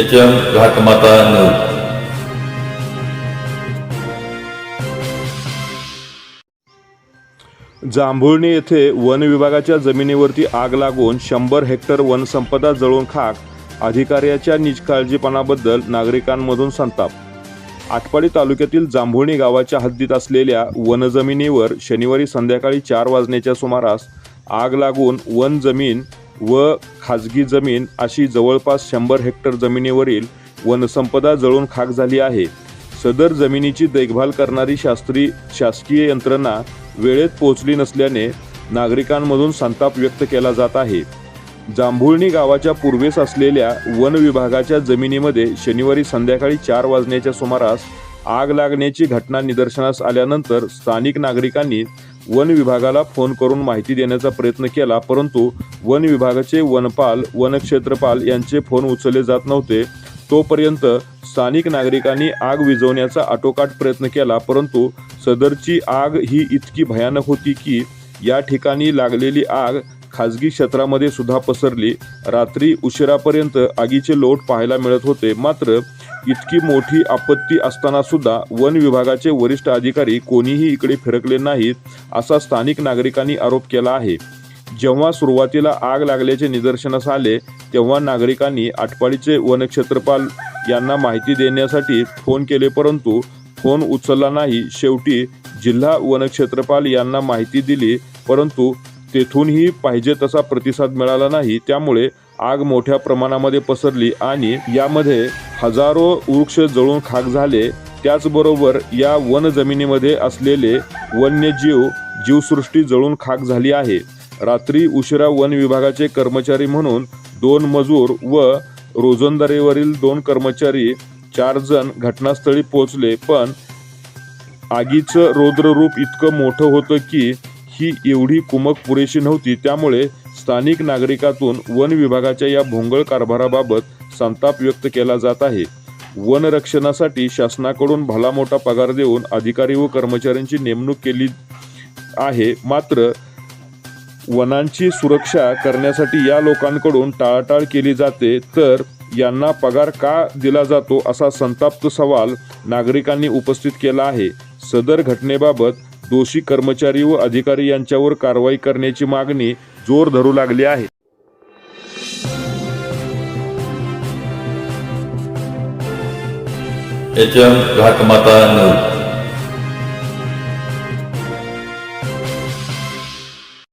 H M Ghatmata news Jambhulni येथे वन विभागाच्या जमिनीवरती आग लागून शंभर हेक्टर वनसंपदा जळून खाक अधिकाऱ्याच्या निष्काळजीपणाबद्दल नागरिकांमधून संताप. आटपाडी तालुक्यातील जांभुळणी गावाच्या हद्दीत असलेल्या वनजमिनीवर शनिवारी संध्याकाळी चार वाजण्याच्या सुमारास आग लागून वन जमीन व खाजगी जमीन अशी जवळपास शंभर हेक्टर जमिनीवरील वनसंपदा जळून खाक झाली आहे. सदर जमिनीची देखभाल करणारी शास्त्री शासकीय यंत्रणा वेळेत पोहोचली नसल्याने नागरिकांमधून संताप व्यक्त केला जात आहे. जांभुळणी गावाच्या पूर्वेस असलेल्या वन विभागाच्या जमिनीमध्ये शनिवारी संध्याकाळी चार वाजण्याच्या सुमारास आग लागण्याची घटना निदर्शनास आल्यानंतर स्थानिक नागरिकांनी वन विभागाला फोन करून माहिती देण्याचा प्रयत्न केला परंतु वन विभागाचे वनपाल वनक्षेत्रपाल यांचे फोन उचलले जात नव्हते. तोपर्यंत स्थानिक नागरिकांनी आग विझवण्याचा आटोकाट प्रयत्न केला परंतु सदरची आग ही इतकी भयानक होती की या ठिकाणी लागलेली आग खाजगी क्षेत्रामध्ये सुद्धा पसरली. रात्री उशिरापर्यंत आगीचे लोट पाहायला मिळत होते. मात्र इतकी मोठी आपत्ती असताना सुद्धा वन विभागाचे वरिष्ठ अधिकारी कोणीही इकडे फिरकले नाहीत असा स्थानिक नागरिकांनी आरोप केला आहे. जेव्हा सुरुवातीला आग लागल्याचे निदर्शनास आले तेव्हा नागरिकांनी आटपाडीचे वनक्षेत्रपाल यांना माहिती देण्यासाठी फोन केले परंतु फोन उचलला नाही. शेवटी जिल्हा वनक्षेत्रपाल यांना माहिती दिली परंतु तेथूनही पाहिजे तसा प्रतिसाद मिळाला नाही. त्यामुळे आग मोठ्या प्रमाणामध्ये पसरली आणि यामध्ये हजारो वृक्ष जळून खाक झाले. त्याचबरोबर या वन जमिनीमध्ये असलेले वन्यजीव जीवसृष्टी जळून खाक झाली आहे. रात्री उशिरा वन विभागाचे कर्मचारी म्हणून दोन मजूर व रोजंदारीवरील दोन कर्मचारी चार जण घटनास्थळी पोहोचले. पण आगीचं रौद्ररूप इतकं मोठं होतं की ही एवढी कुमक पुरेशी नव्हती. त्यामुळे स्थानिक नागरिकातून वन विभागाच्या या भोंगळ कारभाराबाबत संताप व्यक्त केला जात आहे. वनरक्षणासाठी शासनाकडून भला मोठा पगार देऊन अधिकारी व कर्मचाऱ्यांची नेमणूक केली आहे. मात्र वनांची सुरक्षा करण्यासाठी या लोकांकडून टाळाटाळ केली जाते तर यांना पगार का दिला जातो असा संताप्त सवाल नागरिकांनी उपस्थित केला आहे. सदर घटनेबाबत दोषी कर्मचारी व अधिकारी यांच्यावर कारवाई करण्याची मागणी जोर धरू लागली आहे. घाटमाता